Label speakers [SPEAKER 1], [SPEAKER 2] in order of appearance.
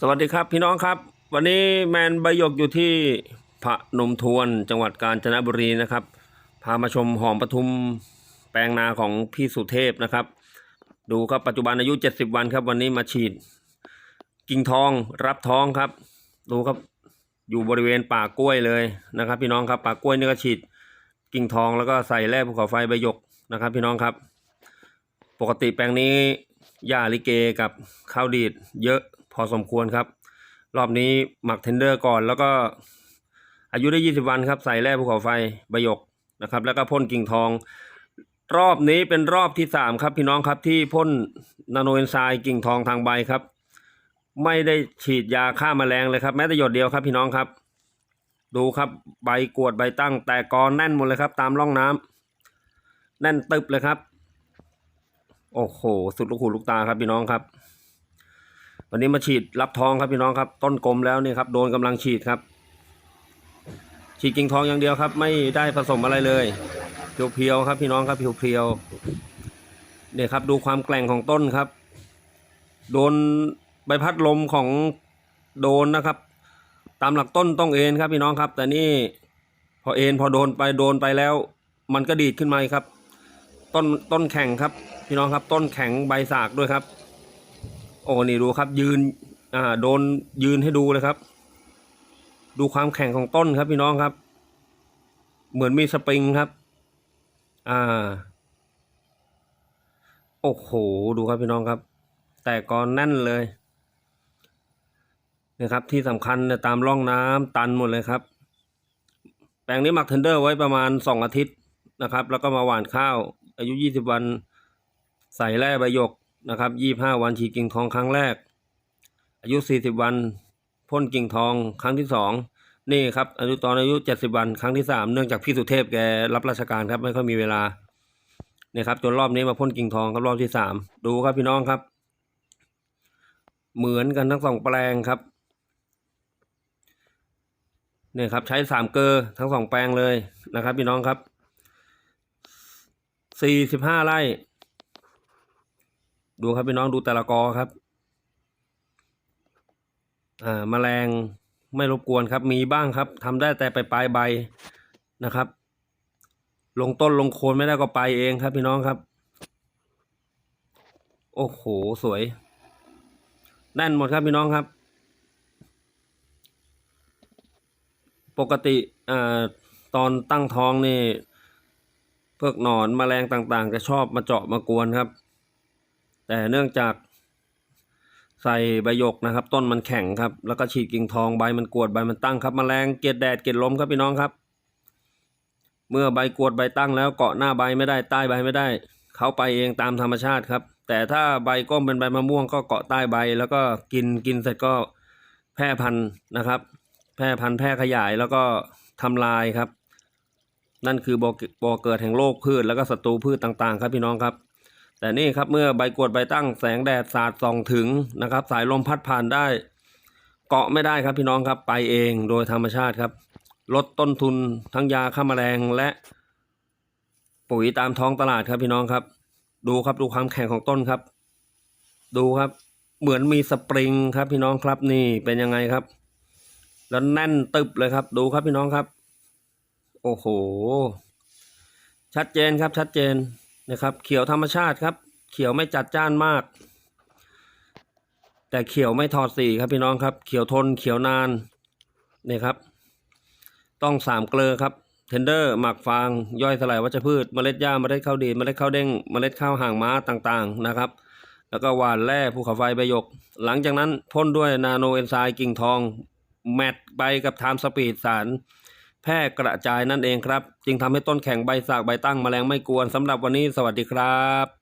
[SPEAKER 1] สวัสดีครับพี่น้องครับ วันนี้แมนใบยกอยู่ที่พระนมทวนจังหวัดกาญจนบุรีนะครับ พามาชมหอมปทุมแปลงนาของพี่สุเทพนะครับ ดูครับปัจจุบันอายุ 70 วันครับ วันนี้มาฉีด กิ่งทองรับท้องครับ ดูครับอยู่บริเวณป่ากล้วยเลยนะครับ พี่น้องครับป่ากล้วยนี่ก็ฉีดกิ่งทองแล้วก็ใส่แร่ภูเขาไฟใบยกนะครับ พี่น้องครับ ปกติแปลงนี้หญ้าลิเกกับข้าวดีดเยอะ อสมควรครับ รอบนี้หมักเทนเดอร์ก่อนแล้วก็อายุได้ 20 วันครับใส่แร่ภูเขาไฟใบหยกนะครับ แล้วก็พ่นกิ่งทอง รอบนี้เป็นรอบที่สามครับพี่น้องครับที่พ่นนาโนเอนไซม์กิ่งทองทางใบครับ ไม่ได้ฉีดยาฆ่าแมลงเลยครับ แม้แต่หยดเดียวครับพี่น้องครับ ดูครับใบกวดใบตั้ง แต่กอแน่นหมดเลยครับ ตามร่องน้ำแน่นตึบเลยครับ โอ้โห สุดลูกหูลูกตาครับพี่น้องครับ วันนี้มาฉีดรับทองครับพี่น้องครับ ต้นกลมแล้วนี่ครับโดนกำลังฉีดครับ ฉีดกิ่งทองอย่างเดียวครับ ไม่ได้ผสมอะไรเลยเพียวๆครับ พี่น้องครับเพียวๆเนี่ยครับ ดูความแกร่งของต้นครับ โดนใบพัดลมของโดนนะครับ ตามหลักต้นต้องเอ็นครับพี่น้องครับ แต่นี่พอเอ็นพอโดนไปโดนไปแล้ว มันก็ดีดขึ้นมาครับ ต้นต้นแข็งครับ พี่น้องครับ ต้นแข็งใบสากด้วยครับ โอ้นี่ดูครับ ยืนอ่าโดนยืนให้ดูเลยครับ ดูความแข็งของต้นครับพี่น้องครับ เหมือนมีสปริงครับ อ่า โอ้โหดูครับพี่น้องครับ แต่กอนแน่นเลยนะครับที่สำคัญเนี่ยตามร่องน้ำตันหมดเลยครับ แปลงนี้หมักเทนเดอร์ไว้ประมาณสองอาทิตย์นะครับ แล้วก็มาหว่านข้าว อายุยี่สิบวัน ใส่แร่ใบหยก นะครับยี่ห้าวันฉีดกิ่งทองครั้งแรก อายุสี่สิบวันพ่นกิ่งทองครั้งที่สองนี่ครับอายุตอนอายุเจ็ดสิบวันครั้งที่สามเนื่องจากพี่สุเทพแกรับราชการครับไม่ค่อยมีเวลาเนี่ยครับจนรอบนี้มาพ่นกิ่งทองครับรอบที่สามดูครับพี่น้องครับ เหมือนกันทั้งสองแปลงครับเนี่ยครับใช้สามเกลอทั้งสองแปลงเลยนะครับ พี่น้องครับสี่สิบห้าไร่ ดูครับพี่น้องดูแต่ละกอครับ อ่าแมลงไม่รบกวนครับ มีบ้างครับทำได้แต่ไปปลายใบนะครับ ลงต้นลงโคนไม่ได้ก็ไปเองครับ พี่น้องครับ โอ้โหสวยแน่นหมดครับพี่น้องครับ ปกติอ่าตอนตั้งท้องนี่พวกหนอนแมลงต่างๆ จะชอบมาเจาะมากวนครับ แต่เนื่องจากใส่ใบหยกนะครับ ต้นมันแข็งครับ แล้วก็ฉีดกิ่งทองใบมันกวดใบมันตั้งครับแมลงเกลียดแดดเกลียดลมครับพี่น้องครับ เมื่อใบกวดใบตั้งแล้วเกาะหน้าใบไม่ได้ใต้ใบไม่ได้ เขาไปเองตามธรรมชาติครับ แต่ถ้าใบก้มเป็นใบมะม่วงก็เกาะใต้ใบ แล้วก็กินกินเสร็จก็แพร่พันธุ์นะครับ แพร่พันธุ์แพร่ขยายแล้วก็ทำลายครับ นั่นคือบ่อบ่อเกิดแห่งโรคพืชแล้วก็ศัตรูพืชต่างๆ ครับพี่น้องครับ แต่นี่ครับเมื่อใบกวดใบตั้งแสงแดดสาดส่องถึงนะครับ สายลมพัดผ่านได้ เกาะไม่ได้ครับพี่น้องครับไปเองโดยธรรมชาติครับ ลดต้นทุนทั้งยาฆ่าแมลงและปุ๋ยตามท้องตลาดครับพี่น้องครับ ดูครับดูความแข็งของต้นครับ ดูครับเหมือนมีสปริงครับพี่น้องครับนี่เป็นยังไงครับ แล้วแน่นตึบเลยครับ ดูครับพี่น้องครับ โอ้โห ชัดเจนครับชัดเจน นะครับ เขียวธรรมชาติครับ เขียวไม่จัดจ้านมาก แต่เขียวไม่ถอดสีครับพี่น้องครับ เขียวทนเขียวนานนี่ครับ ต้องสามเกลือครับเทนเดอร์หมักฟาง ย่อยสลายวัชพืช เมล็ดหญ้าเมล็ดข้าวดีเมล็ดข้าวเด้งเมล็ดข้าวห่างม้าต่างๆนะครับ แล้วก็หว่านแร่ภูเขาไฟใบหยก หลังจากนั้นพ่นด้วยนาโนเอนไซม์กิ่งทอง แมทใบกับไทม์สปีดสาร พร่กระจายนั่นเองครับ จึงทำให้ต้นแข็งใบสากใบตั้งแมลงไม่กวนสำหรับวันนี้สวัสดีครับ